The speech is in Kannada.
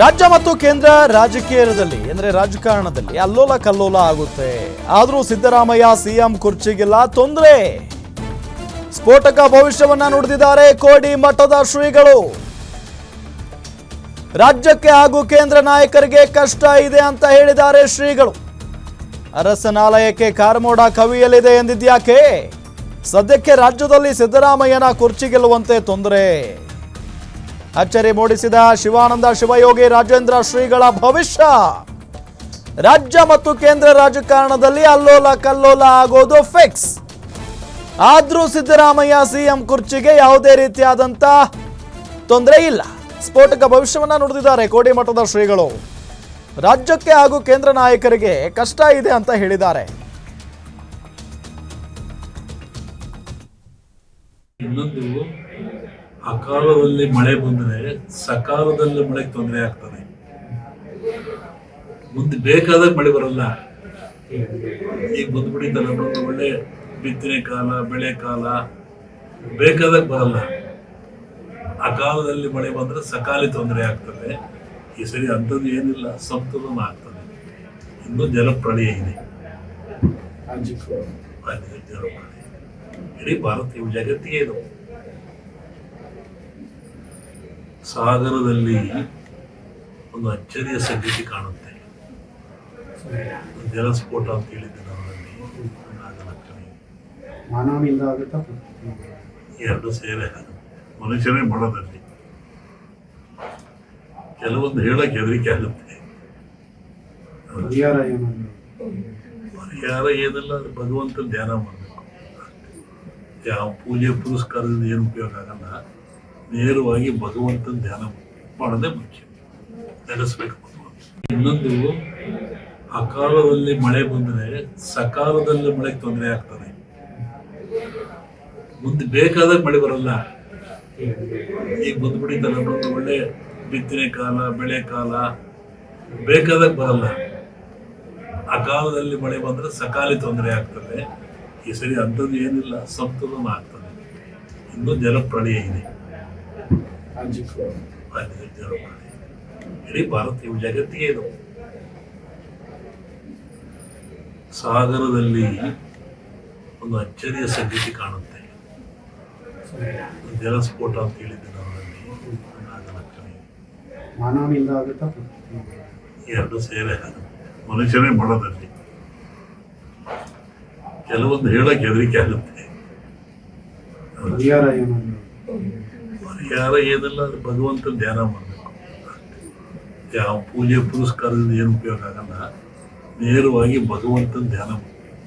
ರಾಜ್ಯ ಮತ್ತು ಕೇಂದ್ರ ರಾಜಕೀಯದಲ್ಲಿ, ಅಂದ್ರೆ ರಾಜಕಾರಣದಲ್ಲಿ ಅಲ್ಲೋಲ ಕಲ್ಲೋಲ ಆಗುತ್ತೆ. ಆದರೂ ಸಿದ್ದರಾಮಯ್ಯ ಸಿಎಂ ಕುರ್ಚಿಗಿಲ್ಲ, ತೊಂದರೆ. ಸ್ಫೋಟಕ ಭವಿಷ್ಯವನ್ನ ನುಡಿದಿದ್ದಾರೆ ಕೋಡಿ ಮಠದ ಶ್ರೀಗಳು. ರಾಜ್ಯಕ್ಕೆ ಹಾಗೂ ಕೇಂದ್ರ ನಾಯಕರಿಗೆ ಕಷ್ಟ ಇದೆ ಅಂತ ಹೇಳಿದ್ದಾರೆ ಶ್ರೀಗಳು. ಅರಸನಾಲಯಕ್ಕೆ ಕಾರ್ಮೋಡ ಕವಿಯಲಿದೆ ಎಂದಿದ್ಯಾಕೆ? ಸದ್ಯಕ್ಕೆ ರಾಜ್ಯದಲ್ಲಿ ಸಿದ್ದರಾಮಯ್ಯನ ಕುರ್ಚಿ ಗೆಲ್ಲುವಂತೆ ತೊಂದರೆ. ಅಚ್ಚರಿ ಮೂಡಿಸಿದ ಶಿವಾನಂದ ಶಿವಯೋಗಿ ರಾಜೇಂದ್ರ ಶ್ರೀಗಳ ಭವಿಷ್ಯ. ರಾಜ್ಯ ಮತ್ತು ಕೇಂದ್ರ ರಾಜಕಾರಣದಲ್ಲಿ ಅಲ್ಲೋಲ ಕಲ್ಲೋಲ ಆಗೋದು ಫಿಕ್ಸ್ ಆದ್ರೂ ಸಿದ್ದರಾಮಯ್ಯ ಸಿಎಂ ಕುರ್ಚಿಗೆ ಯಾವುದೇ ರೀತಿಯಾದಂತ ತೊಂದರೆ ಇಲ್ಲ. ಸ್ಫೋಟಕ ಭವಿಷ್ಯವನ್ನ ನುಡಿದಿದ್ದಾರೆ ಕೋಡಿಮಠದ ಶ್ರೀಗಳು. ರಾಜ್ಯಕ್ಕೆ ಹಾಗೂ ಕೇಂದ್ರ ನಾಯಕರಿಗೆ ಕಷ್ಟ ಇದೆ ಅಂತ ಹೇಳಿದ್ದಾರೆ. ಅಕಾಲದಲ್ಲಿ ಮಳೆ ಬಂದರೆ ಸಕಾಲದಲ್ಲಿ ಮಳೆಗೆ ತೊಂದರೆ ಆಗ್ತದೆ. ಮುಂದೆ ಬೇಕಾದಾಗ ಮಳೆ ಬರಲ್ಲ. ಈಗ ಬಂದ್ಬಿಟ್ಟಿದ್ದಲ್ಲ ಒಂದು ಒಳ್ಳೆ ಬಿತ್ತನೆ ಕಾಲ ಬೆಳೆ ಕಾಲ ಬೇಕಾದಾಗ ಬರಲ್ಲ. ಅಕಾಲದಲ್ಲಿ ಮಳೆ ಬಂದ್ರೆ ಸಕಾಲಿ ತೊಂದರೆ ಆಗ್ತದೆ. ಈ ಸರಿ ಅಂಥದ್ದು ಏನಿಲ್ಲ ಸಂತುಲನ ಆಗ್ತದೆ. ಇನ್ನು ಜಲಪ್ರಳಯ ಇದೆ. ಜಲಪ್ರಳಯ ಇಡೀ ಭಾರತೀಯ ಜಗತ್ತಿಗೆ ಇದು. ಸಾಗರದಲ್ಲಿ ಒಂದು ಅಚ್ಚರಿಯ ಸಂಗತಿ ಕಾಣುತ್ತೆ. ಜಲಸ್ಫೋಟ ಅಂತ ಹೇಳಿದ್ದೆ ಆಗುತ್ತಾ? ಎರಡು ಸೇರೆ ಮನುಷ್ಯನೇ ಮಾಡೋದಲ್ಲಿ ಕೆಲವೊಂದು ಹೇಳಕ್ಕೆ ಹೆದರಿಕೆ ಆಗುತ್ತೆ. ಪರಿಹಾರ ಏನಿಲ್ಲ ಅದು ಭಗವಂತನ ಧ್ಯಾನ ಮಾಡಬೇಕು. ಯಾವ ಪೂಜೆ ಪುರಸ್ಕಾರದಿಂದ ಏನು ಉಪಯೋಗ ಆಗಲ್ಲ. ನೇರವಾಗಿ ಭಗವಂತನ ಧ್ಯಾನ ಮಾಡೋದೇ ಮುಖ್ಯ ನೆನೆಸ್ಬೇಕು ಇನ್ನೊಂದು, ಅಕಾಲದಲ್ಲಿ ಮಳೆ ಬಂದರೆ ಸಕಾಲದಲ್ಲಿ ಮಳೆಗೆ ತೊಂದರೆ ಆಗ್ತದೆ. ಮುಂದೆ ಬೇಕಾದಾಗ ಮಳೆ ಬರಲ್ಲ. ಈಗ ಬಂದ್ಬಿಟ್ಟಿದ್ದಲ್ಲ ಒಂದು ಒಳ್ಳೆ ಬಿತ್ತನೆ ಕಾಲ, ಬೆಳೆ ಕಾಲ ಬೇಕಾದಾಗ ಬರಲ್ಲ. ಅಕಾಲದಲ್ಲಿ ಮಳೆ ಬಂದ್ರೆ ಸಕಾಲಿ ತೊಂದರೆ ಆಗ್ತದೆ. ಈ ಸರಿ ಅಂಥದ್ದು ಏನಿಲ್ಲ ಸಂತುಲನ ಆಗ್ತದೆ. ಇನ್ನು ಜಲಪ್ರಳಯ ಇದೆ. ಇಡೀ ಭಾರತೀಯ ಜಗತ್ತಿಗೆ ಇದು. ಸಾಗರದಲ್ಲಿ ಒಂದು ಅಚ್ಚರಿಯ ಸಂಗತಿ ಕಾಣುತ್ತೆ. ಜಲಸ್ಫೋಟ ಅಂತ ಹೇಳಿದ್ದೆ ನಾವಲ್ಲಿ ಮಾನವನಿಂದ ಆಗುತ್ತಾ? ಎರಡು ಸೇರೆ. ಮನುಷ್ಯನೇ ಮಾಡೋದಲ್ಲಿ ಕೆಲವೊಂದು ಹೇಳಕ್ಕೆ ಹೆದರಿಕೆ ಆಗುತ್ತೆ. ಪರಿಹಾರ ಏನಿಲ್ಲ, ಅದು ಭಗವಂತನ ಧ್ಯಾನ ಮಾಡಬೇಕು. ಯಾವ ಪೂಜೆ ಪುರಸ್ಕಾರದಿಂದ ಏನು ಉಪಯೋಗ ಆಗಲ್ಲ. ನೇರವಾಗಿ ಭಗವಂತನ ಧ್ಯಾನ ಮಾಡ್ಬೇಕು.